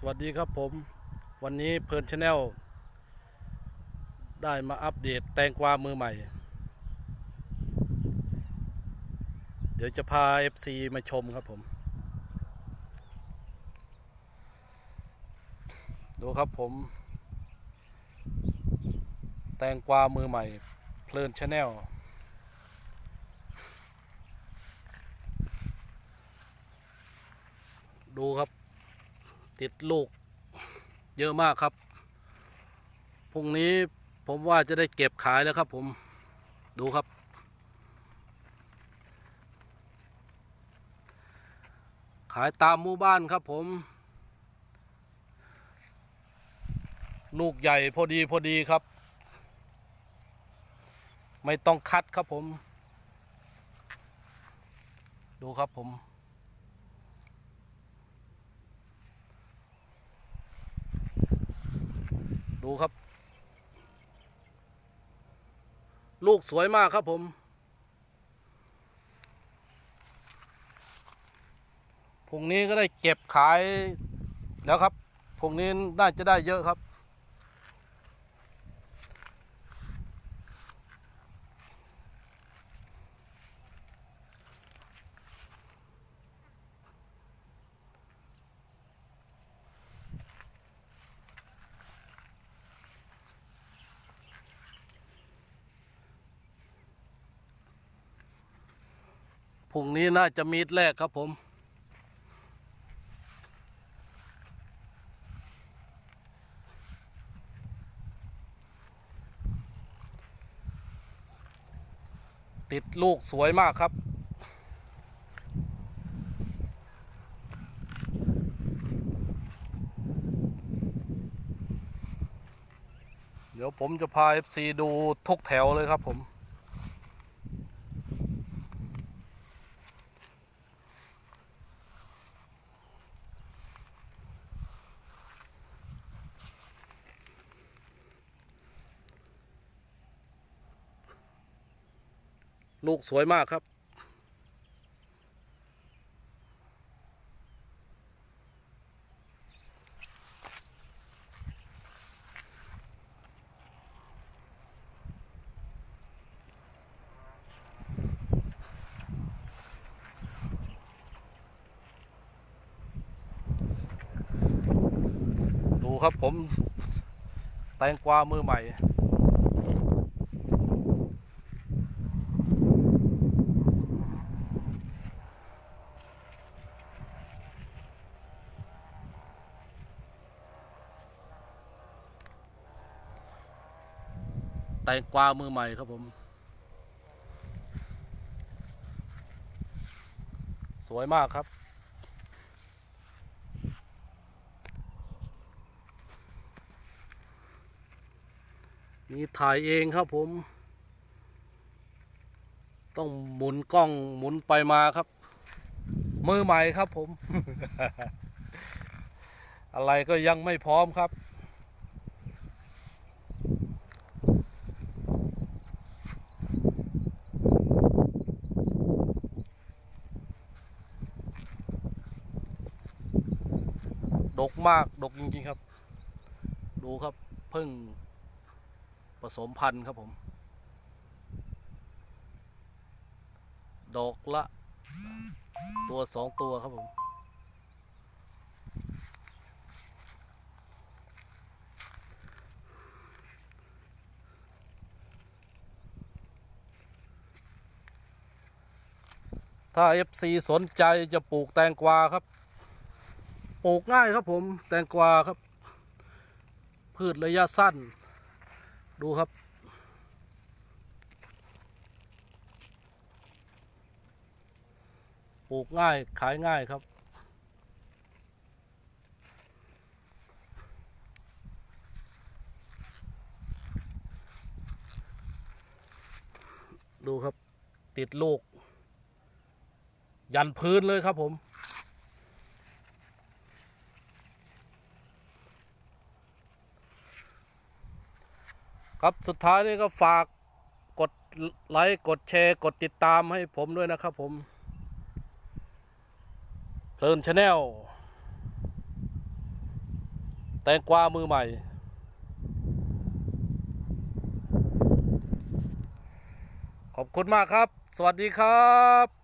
สวัสดีครับผมวันนี้เพลินชาแนลได้มาอัปเดตแตงกวามือใหม่ เดี๋ยวจะพา FC มาชมครับผม ดูครับผม แตงกวามือใหม่ เพลินชาแนลดูครับ ติดลูก เยอะมากครับ พรุ่งนี้ผมว่าจะได้เก็บขายแล้วครับผม ดูครับ ขายตามหมู่บ้านครับผม ลูกใหญ่พอดีพอดีครับ ไม่ต้องคัดครับผม ดูครับผม ดูครับ ลูกสวยมากครับผมพุงนี้ก็ได้เก็บขายแล้วครับพุงนี้น่าจะได้เยอะครับ พรุ่งนี้น่าจะมีดแรกครับผมติดลูกสวยมากครับ เดี๋ยวผมจะพา FC ดูทุกแถวเลยครับผม ลูกสวยมากครับ ดูครับผม แตงกวามือใหม่ แตงกวามือใหม่ครับผม สวยมากครับ นี่ถ่ายเองครับผม ต้องหมุนกล้องหมุนไปมาครับ มือใหม่ครับผม อะไรก็ยังไม่พร้อมครับ ดกมากดกจริงๆครับ ดูครับเพิ่งผสมพันธุ์ครับผม ดอกละ ตัวสองตัวครับผมถ้า FC สนใจจะปลูกแตงกวาครับ ลูกง่ายครับผมแตงกวาครับ พืชระยะสั้น ดูครับ ปลูกง่ายขายง่ายครับดูครับ ติดลูก ยันพื้นเลยครับผม ครับสุดท้ายนี่ก็ฝากกดไลค์กดแชร์ กดติดตามให้ผมด้วยนะครับผมเพลินชาแนลแตงกวามือใหม่ ขอบคุณมากครับ สวัสดีครับ